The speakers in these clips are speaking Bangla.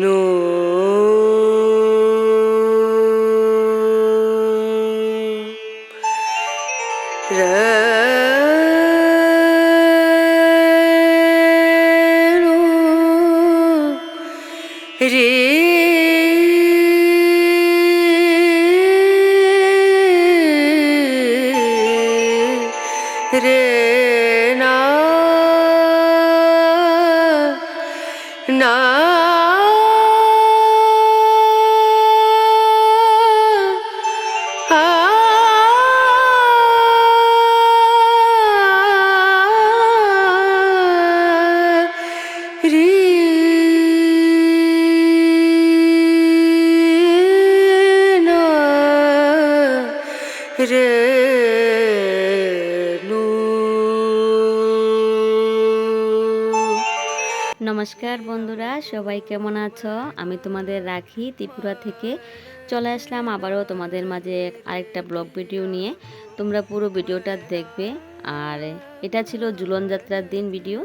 নো না নমস্কার বন্ধুরা, সবাই কেমন আছো? আমি তোমাদের রাখি ত্রিপুরা থেকে। চলে আসলাম আবারও তোমাদের মাঝে আরেকটা ব্লগ ভিডিও নিয়ে। তোমরা পুরো ভিডিওটা দেখবে। আর এটা ছিল জুলন যাত্রার দিন ভিডিও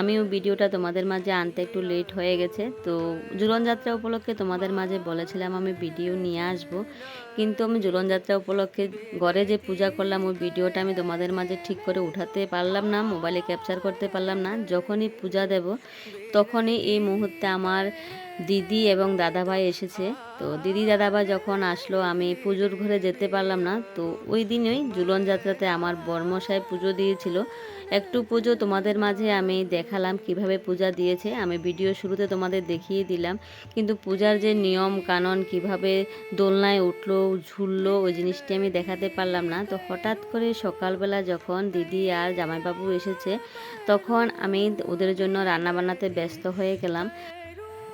আমিও ভিডিওটা তোমাদের মাঝে আনতে একটু লেট হয়ে গেছে। তো জুলন যাত্রা উপলক্ষে তোমাদের মাঝে বলেছিলাম আমি ভিডিও নিয়ে আসব। কিন্তু আমি জুলন যাত্রা উপলক্ষে ঘরে যে পূজা করলাম, ওই ভিডিওটা আমি তোমাদের মাঝে ঠিক করে উঠাতে পারলাম না মোবাইলে ক্যাপচার করতে পারলাম না। যখনই পূজা দেব, তখনই এই মুহূর্তে আমার দিদি এবং দাদাভাই এসেছে। তো দিদি, দাদাভাই যখন আসলো, আমি পুজোর ঘরে যেতে পারলাম না। তো ওই দিনই জুলন যাত্রাতে আমার বর্মশাই পুজো দিয়েছিল। একটু পুজো তোমাদের মাঝে আমি দেখালাম, কীভাবে পূজা দিয়েছে। আমি ভিডিও শুরুতে তোমাদের দেখিয়ে দিলাম, কিন্তু পূজার যে নিয়ম কানুন, কীভাবে দোলনায় উঠল, ঝুললো, ওই জিনিসটি আমি দেখাতে পারলাম না। তো হঠাৎ করে সকালবেলা যখন দিদি আর জামাইবাবু এসেছে, তখন আমি ওদের জন্য রান্না বান্নাতে ব্যস্ত হয়ে গেলাম।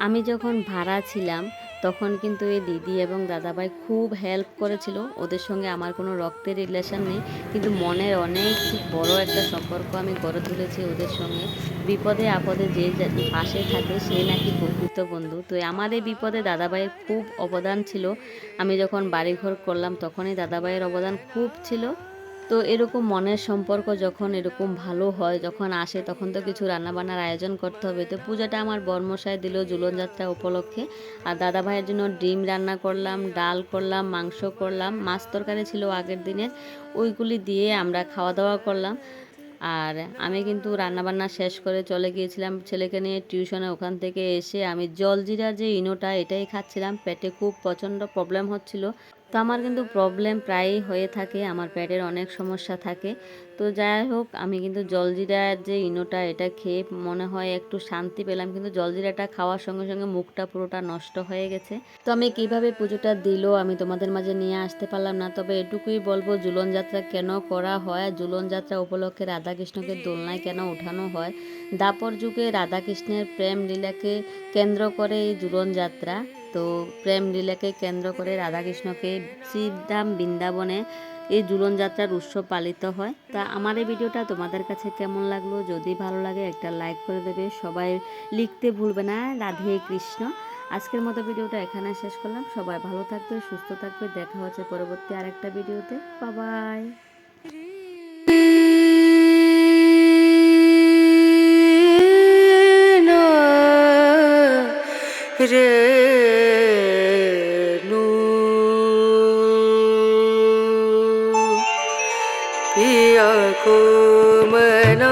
আমি যখন ভাড়া ছিলাম তখন কিন্তু এই দিদি এবং দাদাভাই খুব হেল্প করেছিল। ওদের সঙ্গে আমার কোনো রক্তের রিলেশন নেই। কিন্তু মনের অনেক বড় একটা সম্পর্ক আমি গড়ে তুলেছি ওদের সঙ্গে। বিপদে আপদে যে পাশে থাকে সে নাকি প্রকৃত বন্ধু। তো আমার এই বিপদে দাদাভাইয়ের খুব অবদান ছিল। আমি যখন বাড়িঘর করলাম তখনই দাদাভাইয়ের অবদান খুব ছিল। তো এরকম মনের সম্পর্ক যখন এরকম ভালো হয়, যখন আসে, তখন তো কিছু রান্নাবান্নার আয়োজন করতে হবে। তো পূজাটা আমার বর্মশাই দিল জুলন যাত্রা উপলক্ষে। আর দাদা ভাইয়ের জন্য ডিম রান্না করলাম, ডাল করলাম, মাংস করলাম, মাছ তরকারি ছিল আগের দিনের। ওইগুলি দিয়ে আমরা খাওয়া দাওয়া করলাম। আর আমি কিন্তু রান্নাবান্না শেষ করে চলে গিয়েছিলাম ছেলেকে নিয়ে টিউশনে। ওখান থেকে এসে আমি জলজিরা যে ইনোটা, এটাই খাচ্ছিলাম। পেটে খুব প্রচণ্ড প্রবলেম হচ্ছিল। তো আমার কিন্তু প্রবলেম প্রায়ই হয়ে থাকে, আমার পেটের অনেক সমস্যা থাকে। তো যাই হোক, আমি কিন্তু জলজিরার যে ইনোটা, এটা খেয়ে মনে হয় একটু শান্তি পেলাম, কিন্তু জলজিরাটা খাওয়ার সঙ্গে সঙ্গে মুখটা পুরোটা নষ্ট হয়ে গেছে। তো আমি কীভাবে পুজোটা দিল, আমি তোমাদের মাঝে নিয়ে আসতে পারলাম না, তবে এটুকুই বলব জুলন যাত্রা কেন করা হয় জুলন যাত্রা উপলক্ষে রাধাকৃষ্ণকে দোলনায় কেন উঠানো হয়? দাপর যুগে রাধাকৃষ্ণের প্রেম লীলাকে কেন্দ্র করে এই জুলন যাত্রা তো প্রেম লীলাকে কেন্দ্র করে রাধাকৃষ্ণকে শ্রীধাম বৃন্দাবনে এই জুলন যাত্রার উৎসব পালিত হয়। তা আমার এই ভিডিওটা তোমাদের কাছে কেমন লাগল? যদি ভালো লাগে একটা লাইক করে দেবে। সবাই লিখতে ভুলবে না। রাধে কৃষ্ণ। আজকের মতো ভিডিওটা এখানে শেষ করলাম। সবাই ভালো থাকবে, সুস্থ থাকবে। দেখা হচ্ছে পরবর্তী আরেকটা ভিডিওতে। বাবাই पिया को मना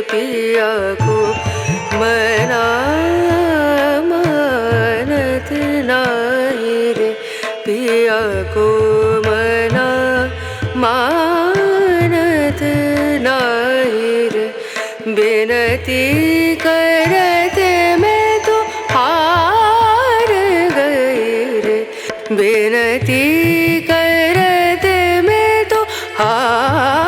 पिया को। मना रे पिया को। मना मानत बिनती कर विनती करते मैं तो हा